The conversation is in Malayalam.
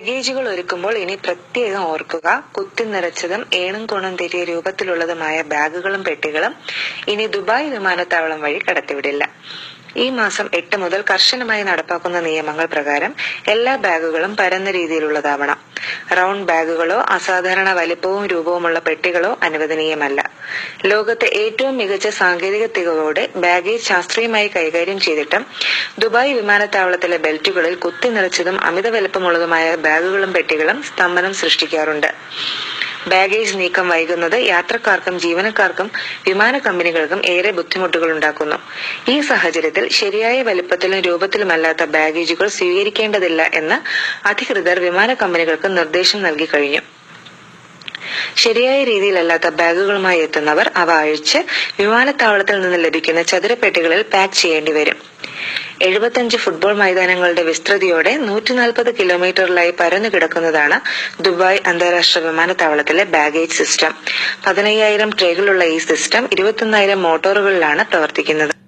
ലഗേജുകൾ ഒരുക്കുമ്പോൾ ഇനി പ്രത്യേകം ഓർക്കുക. കുത്തി നിറച്ചതും ഏണും കോണും തെറ്റിയ രൂപത്തിലുള്ളതുമായ ബാഗുകളും പെട്ടികളും ഇനി ദുബായ് വിമാനത്താവളം വഴി കടത്തിവിടില്ല. ഈ മാസം എട്ട് മുതൽ കർശനമായി നടപ്പാക്കുന്ന നിയമങ്ങൾ പ്രകാരം എല്ലാ ബാഗുകളും പരന്ന രീതിയിലുള്ളതാവണം. റൗണ്ട് ബാഗുകളോ അസാധാരണ വലിപ്പവും രൂപവുമുള്ള പെട്ടികളോ അനുവദനീയമല്ല. ലോകത്തെ ഏറ്റവും മികച്ച സാങ്കേതിക തികവോടെ ബാഗേജ് ശാസ്ത്രീയമായി കൈകാര്യം ചെയ്തിട്ടും ദുബായ് വിമാനത്താവളത്തിലെ ബെൽറ്റുകളിൽ കുത്തി നിറച്ചതും അമിത വലിപ്പമുള്ളതുമായ ബാഗുകളും പെട്ടികളും സ്തംഭനം സൃഷ്ടിക്കാറുണ്ട്. ബാഗേജ് നീക്കം വൈകുന്നത് യാത്രക്കാർക്കും ജീവനക്കാർക്കും വിമാന കമ്പനികൾക്കും ഏറെ ബുദ്ധിമുട്ടുകൾ ഉണ്ടാക്കുന്നു. ഈ സാഹചര്യത്തിൽ ശരിയായ വലിപ്പത്തിലും രൂപത്തിലുമല്ലാത്ത ബാഗേജുകൾ സ്വീകരിക്കേണ്ടതില്ല എന്ന് അധികൃതർ വിമാന കമ്പനികൾക്ക് നിർദ്ദേശം നൽകി കഴിഞ്ഞു. ശരിയായ രീതിയിലല്ലാത്ത ബാഗുകളുമായി എത്തുന്നവർ അവ അഴിച്ച് വിമാനത്താവളത്തിൽ നിന്ന് ലഭിക്കുന്ന ചതുരപ്പെട്ടികളിൽ പാക്ക് ചെയ്യേണ്ടി വരും. എഴുപത്തഞ്ച് ഫുട്ബോൾ മൈതാനങ്ങളുടെ വിസ്തൃതിയോടെ നൂറ്റി നാൽപ്പത് കിലോമീറ്ററിലായി പരന്നു കിടക്കുന്നതാണ് ദുബായ് അന്താരാഷ്ട്ര വിമാനത്താവളത്തിലെ ബാഗേജ് സിസ്റ്റം. പതിനയ്യായിരം ട്രേകളുള്ള ഈ സിസ്റ്റം ഇരുപത്തൊന്നായിരം മോട്ടോറുകളിലാണ് പ്രവർത്തിക്കുന്നത്.